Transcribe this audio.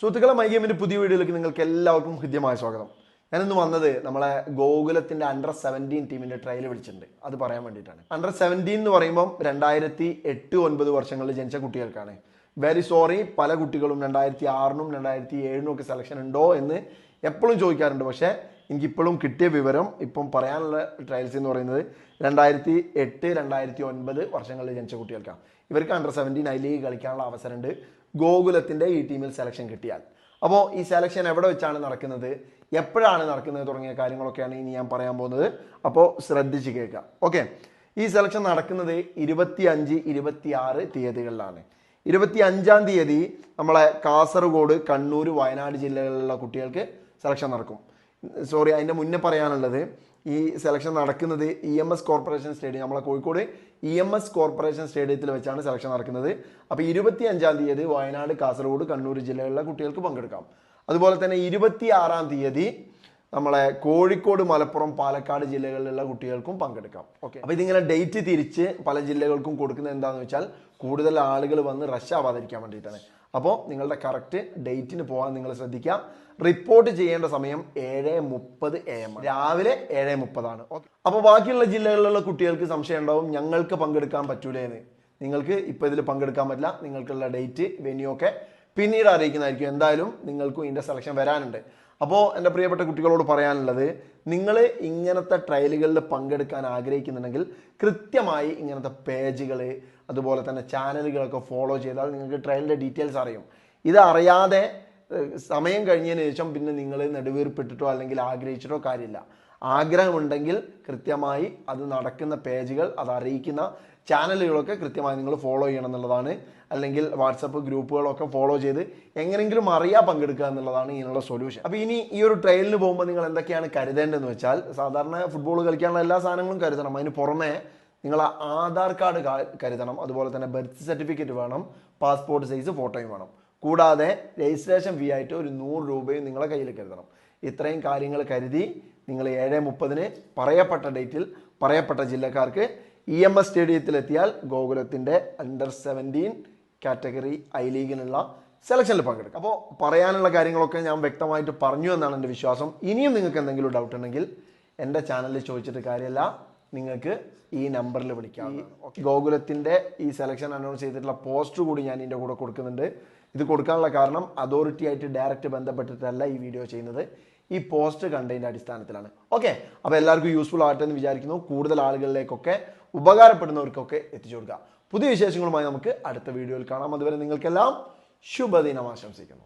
സുഹൃത്തുക്കളെ മൈ പുതിയ വീഡിയോയിലേക്ക് നിങ്ങൾക്ക് എല്ലാവർക്കും ഹൃദ്യമായ സ്വാഗതം. ഞാനിന്ന് വന്നത് നമ്മളെ ഗോകുലത്തിന്റെ അണ്ടർ സെവന്റീൻ ടീമിന്റെ ട്രയൽ വിളിച്ചിട്ടുണ്ട്. അത് പറയാൻ വേണ്ടിയിട്ടാണ്. അണ്ടർ സെവന്റീൻ എന്ന് പറയുമ്പോൾ രണ്ടായിരത്തി എട്ട് ഒൻപത് വർഷങ്ങളിൽ ജനിച്ച കുട്ടികൾക്കാണ്. വെരി സോറി പല കുട്ടികളും രണ്ടായിരത്തി ആറിനും രണ്ടായിരത്തി ഏഴിനും ഒക്കെ സെലക്ഷൻ ഉണ്ടോ എന്ന് എപ്പോഴും ചോദിക്കാറുണ്ട്. പക്ഷേ എനിക്കിപ്പോഴും കിട്ടിയ വിവരം ഇപ്പം പറയാനുള്ള ട്രയൽസ് എന്ന് പറയുന്നത് രണ്ടായിരത്തി എട്ട് രണ്ടായിരത്തി ഒൻപത് വർഷങ്ങളിൽ ജനിച്ച കുട്ടികൾക്കാണ്. ഇവർക്ക് അണ്ടർ സെവന്റീൻ ഐ ലീഗ് കളിക്കാനുള്ള അവസരമുണ്ട്. ഗോകുലത്തിന്റെ ഈ ടീമിൽ സെലക്ഷൻ കിട്ടിയാൽ. അപ്പോൾ ഈ സെലക്ഷൻ എവിടെ വെച്ചാണ് നടക്കുന്നത്? എപ്പോഴാണ് നടക്കുന്നത് തുടങ്ങിയ കാര്യങ്ങളൊക്കെയാണ് ഇനി ഞാൻ പറയാൻ പോകുന്നത്. അപ്പോൾ ശ്രദ്ധിച്ച് കേൾക്കുക. ഓക്കെ. ഈ സെലക്ഷൻ നടക്കുന്നത് ഇരുപത്തി അഞ്ച് ഇരുപത്തി ആറ് തീയതികളിലാണ്. ഇരുപത്തി അഞ്ചാം തീയതി നമ്മളെ കാസർഗോഡ് കണ്ണൂർ വയനാട് ജില്ലകളിലുള്ള കുട്ടികൾക്ക് സെലക്ഷൻ നടക്കും. സോറി അതിന്റെ മുന്നേ പറയാനുള്ളത് ഈ സെലക്ഷൻ നടക്കുന്നത് E M S corporation stadium നമ്മളെ Kozhikode E M S corporation സ്റ്റേഡിയത്തിൽ വെച്ചാണ് സെലക്ഷൻ നടക്കുന്നത്. അപ്പോൾ ഇരുപത്തി അഞ്ചാം തീയതി വയനാട് കാസർഗോഡ് കണ്ണൂർ ജില്ലകളിലെ കുട്ടികൾക്ക് പങ്കെടുക്കാം. അതുപോലെ തന്നെ ഇരുപത്തി ആറാം തീയതി നമ്മളെ കോഴിക്കോട് മലപ്പുറം പാലക്കാട് ജില്ലകളിലുള്ള കുട്ടികൾക്കും പങ്കെടുക്കാം. ഓക്കെ അപ്പോൾ ഇതിങ്ങനെ ഡേറ്റ് തിരിച്ച് പല ജില്ലകൾക്കും കൊടുക്കുന്നത് എന്താണെന്ന് വെച്ചാൽ കൂടുതൽ ആളുകൾ വന്ന് റഷ് ആവാതിരിക്കാൻ വേണ്ടിയിട്ടാണ്. അപ്പോൾ നിങ്ങളുടെ കറക്റ്റ് ഡേറ്റിന് പോകാൻ നിങ്ങൾ ശ്രദ്ധിക്കാം. റിപ്പോർട്ട് ചെയ്യേണ്ട സമയം ഏഴ് മുപ്പത് എ എം രാവിലെ ഏഴ് മുപ്പതാണ്. അപ്പോൾ ബാക്കിയുള്ള ജില്ലകളിലുള്ള കുട്ടികൾക്ക് സംശയം ഉണ്ടാവും ഞങ്ങൾക്ക് പങ്കെടുക്കാൻ പറ്റൂലേന്ന്. നിങ്ങൾക്ക് ഇപ്പോൾ ഇതിൽ പങ്കെടുക്കാൻ പറ്റില്ല നിങ്ങൾക്കുള്ള ഡേറ്റ് വെന്യൂ ഒക്കെ പിന്നീട് അറിയിക്കുന്നതായിരിക്കും എന്തായാലും നിങ്ങൾക്കും ഇതിന്റെ സെലക്ഷൻ വരാനുണ്ട്. അപ്പോൾ എന്റെ പ്രിയപ്പെട്ട കുട്ടികളോട് പറയാനുള്ളത് നിങ്ങൾ ഇങ്ങനത്തെ ട്രയലുകളിൽ പങ്കെടുക്കാൻ ആഗ്രഹിക്കുന്നുണ്ടെങ്കിൽ കൃത്യമായി ഇങ്ങനത്തെ പേജുകൾ അതുപോലെ തന്നെ ചാനലുകളൊക്കെ ഫോളോ ചെയ്താൽ നിങ്ങൾക്ക് ട്രയലിന്റെ ഡീറ്റെയിൽസ് അറിയും. ഇത് അറിയാതെ സമയം കഴിഞ്ഞതിന് ശേഷം പിന്നെ നിങ്ങൾ നെടുവീർപ്പിട്ടിട്ടോ അല്ലെങ്കിൽ ആഗ്രഹിച്ചിട്ടോ കാര്യമില്ല. ആഗ്രഹമുണ്ടെങ്കിൽ കൃത്യമായി അത് നടക്കുന്ന പേജുകൾ അത് അറിയിക്കുന്ന ചാനലുകളൊക്കെ കൃത്യമായി നിങ്ങൾ ഫോളോ ചെയ്യണം എന്നുള്ളതാണ്. അല്ലെങ്കിൽ വാട്സപ്പ് ഗ്രൂപ്പുകളൊക്കെ ഫോളോ ചെയ്ത് എങ്ങനെയെങ്കിലും അറിയാ പങ്കെടുക്കുക എന്നുള്ളതാണ് ഇതിനുള്ള സൊല്യൂഷൻ. അപ്പോൾ ഇനി ഈ ഒരു ട്രയലിന് പോകുമ്പോൾ നിങ്ങൾ എന്തൊക്കെയാണ് കരുതേണ്ടതെന്ന് വെച്ചാൽ സാധാരണ ഫുട്ബോൾ കളിക്കാനുള്ള എല്ലാ സാധനങ്ങളും കരുതണം. അതിന് പുറമേ നിങ്ങൾ ആധാർ കാർഡ് കരുതണം. അതുപോലെ തന്നെ ബർത്ത് സർട്ടിഫിക്കറ്റ് വേണം പാസ്പോർട്ട് സൈസ് ഫോട്ടോയും വേണം. കൂടാതെ രജിസ്ട്രേഷൻ ഫീ ആയിട്ട് ഒരു നൂറ് രൂപയും നിങ്ങളെ കയ്യിൽ കരുതണം. ഇത്രയും കാര്യങ്ങൾ കരുതി നിങ്ങൾ ഏഴ് മുപ്പതിന് പറയപ്പെട്ട ഡേറ്റിൽ പറയപ്പെട്ട ജില്ലക്കാർക്ക് ഇ എം എസ് സ്റ്റേഡിയത്തിലെത്തിയാൽ ഗോകുലത്തിന്റെ അണ്ടർ സെവന്റീൻ കാറ്റഗറി ഐ ലീഗിനുള്ള സെലക്ഷനിൽ പങ്കെടുക്കും. അപ്പോൾ പറയാനുള്ള കാര്യങ്ങളൊക്കെ ഞാൻ വ്യക്തമായിട്ട് പറഞ്ഞു എന്നാണ് എന്റെ വിശ്വാസം. ഇനിയും നിങ്ങൾക്ക് എന്തെങ്കിലും ഡൗട്ട് ഉണ്ടെങ്കിൽ എന്റെ ചാനലിൽ ചോദിച്ചിട്ട് കാര്യമല്ല. നിങ്ങൾക്ക് ഈ നമ്പറിൽ വിളിക്കാം. ഗോകുലത്തിന്റെ ഈ സെലക്ഷൻ അനൗൺസ് ചെയ്തിട്ടുള്ള പോസ്റ്റർ കൂടി ഞാൻ ഇതിന്റെ കൂടെ കൊടുക്കുന്നുണ്ട്. ഇത് കൊടുക്കാനുള്ള കാരണം അതോറിറ്റി ആയിട്ട് ഡയറക്റ്റ് ബന്ധപ്പെട്ടിട്ടല്ല ഈ വീഡിയോ ചെയ്യുന്നത്. ഈ പോസ്റ്റ് കണ്ടതിന്റെ അടിസ്ഥാനത്തിലാണ്. ഓക്കെ അപ്പോൾ എല്ലാവർക്കും യൂസ്ഫുൾ ആകട്ടെ എന്ന് വിചാരിക്കുന്നു. കൂടുതൽ ആളുകളിലേക്കൊക്കെ ഉപകാരപ്പെടുന്നവർക്കൊക്കെ എത്തിച്ചു കൊടുക്കുക പുതിയ വിശേഷങ്ങളുമായി നമുക്ക് അടുത്ത വീഡിയോയിൽ കാണാം. അതുവരെ നിങ്ങൾക്കെല്ലാം ശുഭദിനം ആശംസിക്കുന്നു.